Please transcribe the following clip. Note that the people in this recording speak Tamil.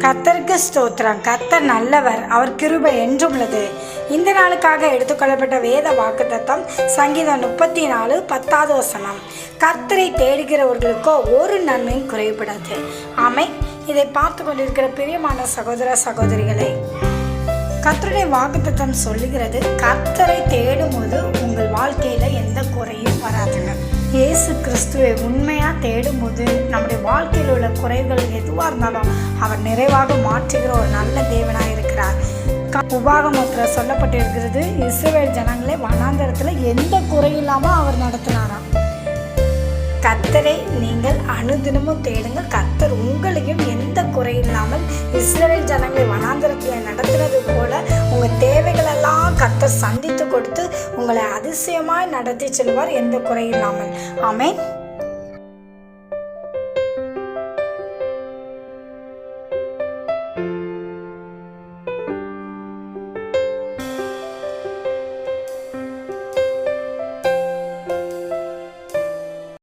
கத்தருக்கு ஸ்தோத்திரம். கத்தர் நல்லவர் அவர் கிருபை என்றும் உள்ளது. இந்த நாளுக்காக எடுத்துக்கொள்ளப்பட்ட வேத வாக்குத்தத்தம் சங்கீதம் முப்பத்தி நாலு பத்தாவது வசனம். கர்த்தரை தேடுகிறவர்களுக்கோ ஒரு நன்மையும் குறைபடாது. ஆமை இதை பார்த்து கொண்டிருக்கிற பிரியமான சகோதர சகோதரிகளை கர்த்தருடைய வாக்குத்தத்தம் சொல்லுகிறது கர்த்தரை தேடும்போது உங்கள் வாழ்க்கையில எந்த குறையும் வராதுங்க. இயேசு கிறிஸ்துவை உண்மையாக தேடும்போது நம்முடைய வாழ்க்கை உள்ள குறைகள் எதுவாக இருந்தாலும் அவர் நிறைவாக மாற்றுகிற ஒரு நல்ல தேவனாக இருக்கிறார். க- உபாகமத்தில் சொல்லப்பட்டிருக்கிறது இஸ்ரேல் ஜனங்களை வனாந்தரத்தில் எந்த குறையில்லாமல் அவர் நடத்தினாராம். கத்தரை நீங்கள் அனுதினமும் தேடுங்கள். கர்த்தர் உங்களையும் எந்த குறை இல்லாமல் இஸ்ரேல் ஜனங்களை வனாந்தரத்தில் நடத்துனது போல உங்கள் தேவைகளெல்லாம் கத்தர் சந்தித்து கொடுத்து உங்களை அதிசயமாய் நடத்தி செல்வார். எந்த குறை இல்லாமல்.